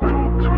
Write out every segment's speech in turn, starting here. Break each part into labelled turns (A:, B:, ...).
A: built to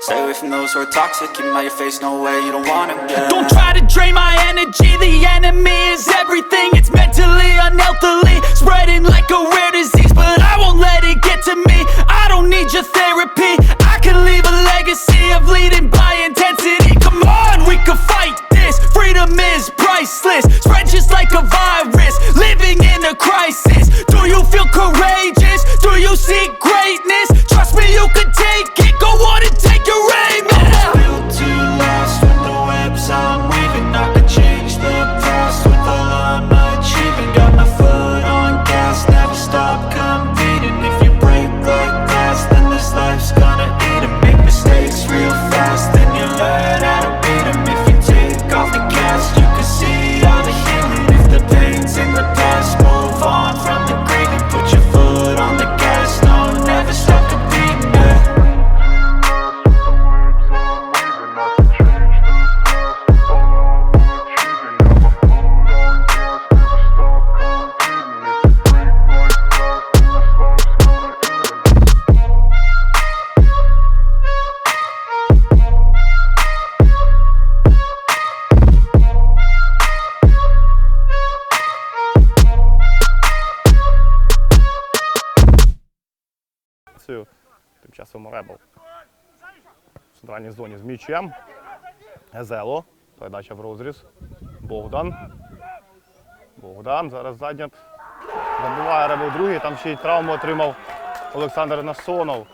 B: Stay away from those who are toxic. Keep 'em out your face, no way, you don't want it. Yeah.
C: Don't try to drain my energy. The enemy is everything. It's mentally, unhealthily, spreading like a rare disease. But I won't let it
D: центральній зоні з м'ячем. Гезело. Передача в розріз. Богдан. Богдан. Зараз задня. Забуває Ребел другий. Там ще й травму отримав Олександр Насонов.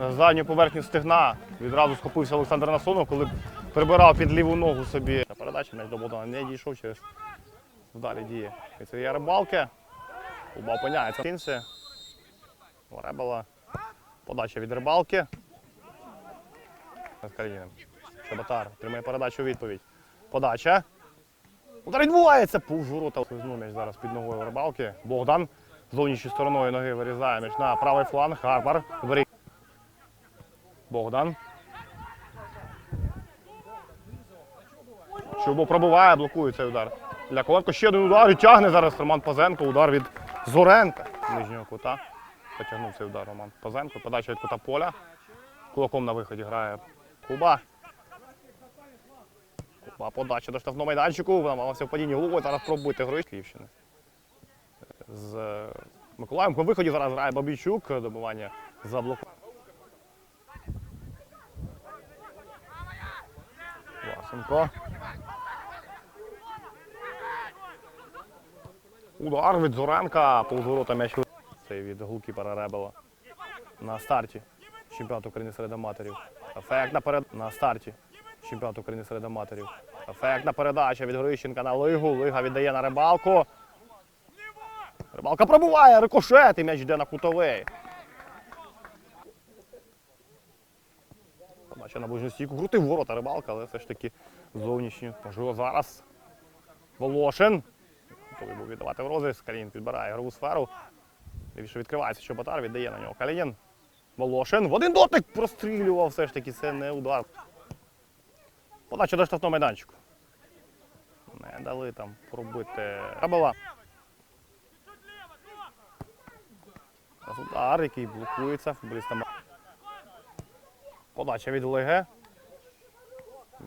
D: На задню поверхню стегна відразу схопився Олександр Насонов, коли прибирав під ліву ногу собі. Передача м'яч до Богдана не дійшов через вдалі дії. Це є рибалки. Куба опиняється. Ребела. Подача від рибалки. З Калініним. Шабатар. Тримає передачу у відповідь. Подача. Удар відбувається. Ворота. Знову м'яч зараз під ногою рибалки. Богдан. Зовнішньою стороною ноги вирізає м'яч на правий фланг. Гарпар. Богдан. Чубо пробиває, блокує цей удар. Ляковенко ще один удар і тягне зараз Роман Пазенко. Удар від Зоренка. Нижнього кута. Потягнув цей удар Роман Пазенко. Подача від кута поля. Кулаком на виході грає Куба. Куба подача до штрафного майданчику. Намагався в падінні головою. Зараз пробуйте грою з Київщини. З е, Миколаєм. На виході зараз грає Бабійчук. Добивання за блоком. Власенко. Удар від Зоренка, повзворота м'яч. Це від голкіпера Ребела. На старті чемпіонату України серед аматорів. Ефектна перед... на старті чемпіонату України серед аматорів. Ефектна передача від Грищенка на Лигу. Лига віддає на рибалку. Рибалка пробуває, рикошет і м'яч йде на кутовий. Подача на ближню стійку. Крутив ворота рибалка, але все ж таки зовнішні. Можливо, зараз. Волошин. Готовий був віддавати в розріз. Карін підбирає ігрову сферу. Лівіше відкривається Чоботар, віддає на нього Калінін. Волошин. В один дотик прострілював все ж таки, це не удар. Подача до штрафного майданчику. Не дали там пробити Рабова. Удар, який блокується футболістам. Подача від Леге.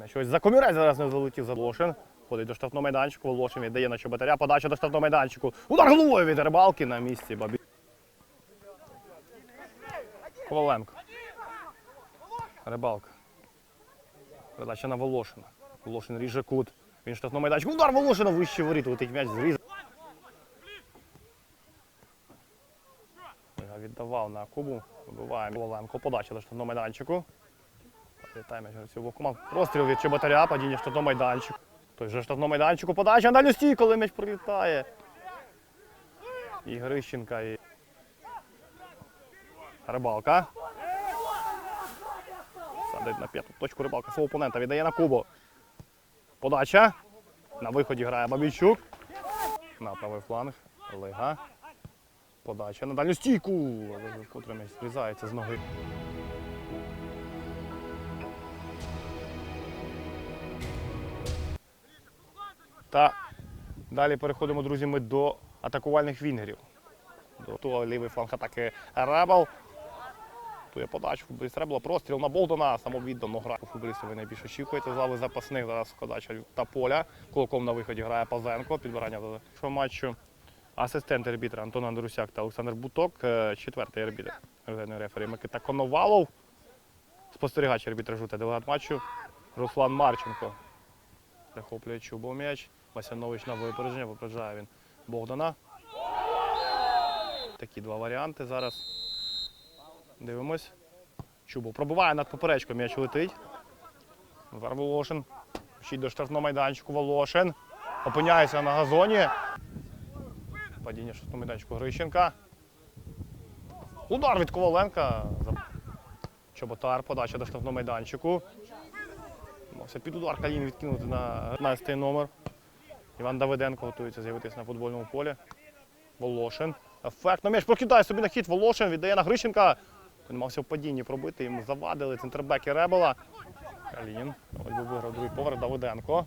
D: Щось за комірець зараз не залетів за Волошин. Ходить до штрафного майданчику. Волошин віддає на Чоботаря. Подача до штрафного майданчику. Удар головою від рибалки на місці. Бабі. Коваленко. Рибалка. Передача на Волошина. Волошин ріже кут. Він штрафного майданчику. Удар Волошина вище воріт. Летить м'яч зрізав. Віддавав на Кубу. Вибиває Коваленко. Подача до штрафного майданчику. Вітає м'яч гравців обох. Простріл від Чеботаря, падіння штрафного майданчику. Той же штрафного майданчику. Подача на дальню стій, коли м'яч прилітає. І Грищенка, і Рибалка. Садить на п'яту точку рибалка свого опонента. Віддає на Кубу. Подача. На виході грає Бабійчук. На правий фланг. Лига. Подача на дальню стійку. Вкотре зрізається з ноги. Та далі переходимо, друзі, ми до атакувальних вінгерів. До того лівий фланг атаки Ребел. Тує подачу, футболіст Ребела, простріл на Болдона, самовіддано грає. Футболістів ви найбільше очікуєте лави запасних. Зараз подача та поля. Кулаком на виході грає Пазенко. Підбирання до матчу. Асистент арбітра Антон Андрусяк та Олександр Буток. Е, Четвертий арбітр рефері Микита Коновалов. Спостерігач арбітражу та делегат матчу Руслан Марченко. Захоплює Чубов м'яч. Васянович на випередження, випереджає він Богдана. Такі два варіанти зараз. Дивимось. Чубов пробиває над поперечкою, м'яч летить. Назар Волошин. Вчить до штрафного майданчику Волошин. Опиняється на газоні. Падіння штрафного майданчику Грищенка. Удар від Коваленка. Чоботар, подача до штрафного майданчику. Мався під удар Калін відкинути на 15 номер. Іван Давиденко готується з'явитися на футбольному полі. Волошин. Ефектно м'яч прокидає собі на хід. Волошин віддає на Грищенка. Він мався в падінні пробити, йому завадили центрбеки Ребела. Калін. Ось би виграв другий поверх Давиденко.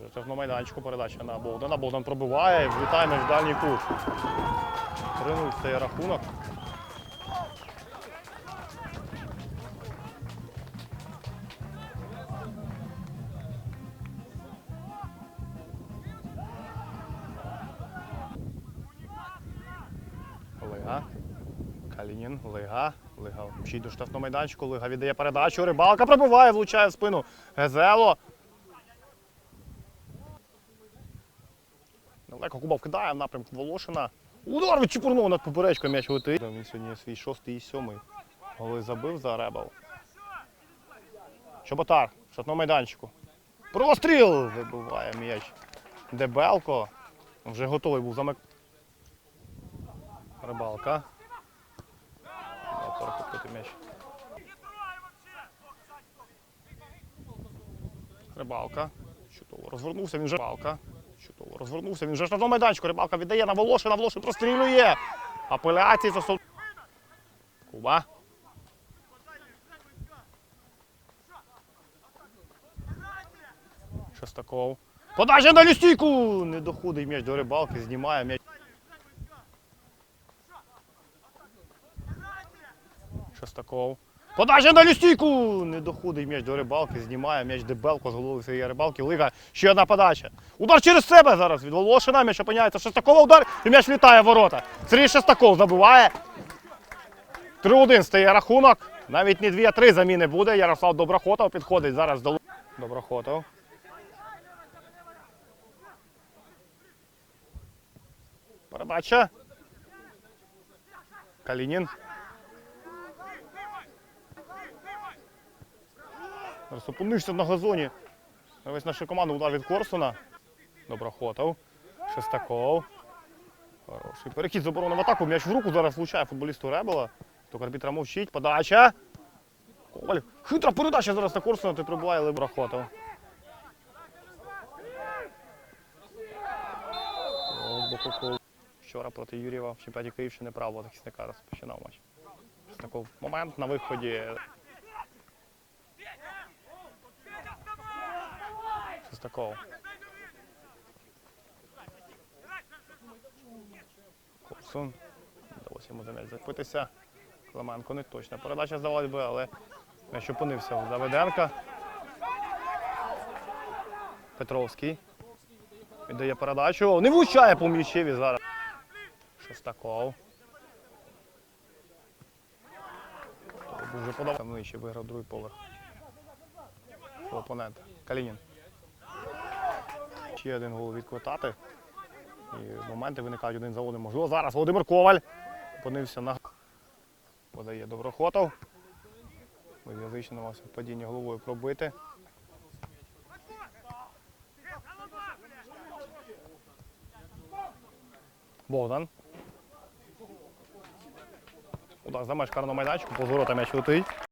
D: Він вже на майданчику передача на Болдена. Болден пробиває, влітає в дальній кут. 3-0 стає рахунок. Лига. Калінін, Лига. Лига вчить до штрафного майданчику. Лига віддає передачу. Рибалка пробиває, влучає в спину. Гезело. Далеко Куба вкидає в напрямку Волошина. Удар від Чепурного над поперечкою м'яч летить. Він сьогодні свій шостий і сьомий. Голи забив за Ребел. Чоботар в штрафному майданчику. Простріл! Вибиває м'яч. Дебелко. Вже готовий був замик. Рибалка. М'яч. Рибалка. Чудово розвернувся, він вже рибалка. Чудово розвернувся, він вже штрафного майданчику. Рибалка віддає на Волошина, Волошин прострілює. Апеляції за сол... Куба. Шестаков. Подача на лістійку! Не доходить м'яч до рибалки, знімає м'яч. Шестаков. Подача на лістійку! Не доходить м'яч до рибалки, знімає м'яч дебелко з голови своєї рибалки. Лига. Ще одна подача. Удар через себе зараз від Волошина. М'яч опиняється. Шестакова удар і м'яч літає в ворота. Сергій Шестаков забиває. 3-1 стає рахунок. Навіть не 2, а 3 заміни буде. Ярослав Доброхотов підходить зараз до Доброхотов. Передача. Калінін. Зараз опинишся на газоні. Ось наша команда удар від Корсуна. Доброхотов. Шестаков. Хороший перехід з оборони в атаку. М'яч в руку зараз влучає футболісту Ребела. То арбітра мовчить. Подача. Коваль. Хитра передача зараз на Корсуна. Ти прибуває з вчора проти Юрєва в чемпіонаті Київщини правого захисника розпочинав матч. Такий момент на виході. Щось такого. Корсун. Вдалося йому за м'яч закпитися. Клименко не точна передача здавалась би, але м'яч опинився у Давиденка. Петровський. Віддає передачу. Не влучає по м'ячеві зараз. Шестаков. Дуже подав. Там нижче виграв другий поверх. У опонента. Калінін. Ще один гол відквитати. І моменти виникають один за одним. Можливо, зараз Володимир Коваль. Опинився на. Подає Доброхотов. Язично намагався в падінні головою пробити. Богдан. Удар за меж карного майданчику, позорота м'яч летить.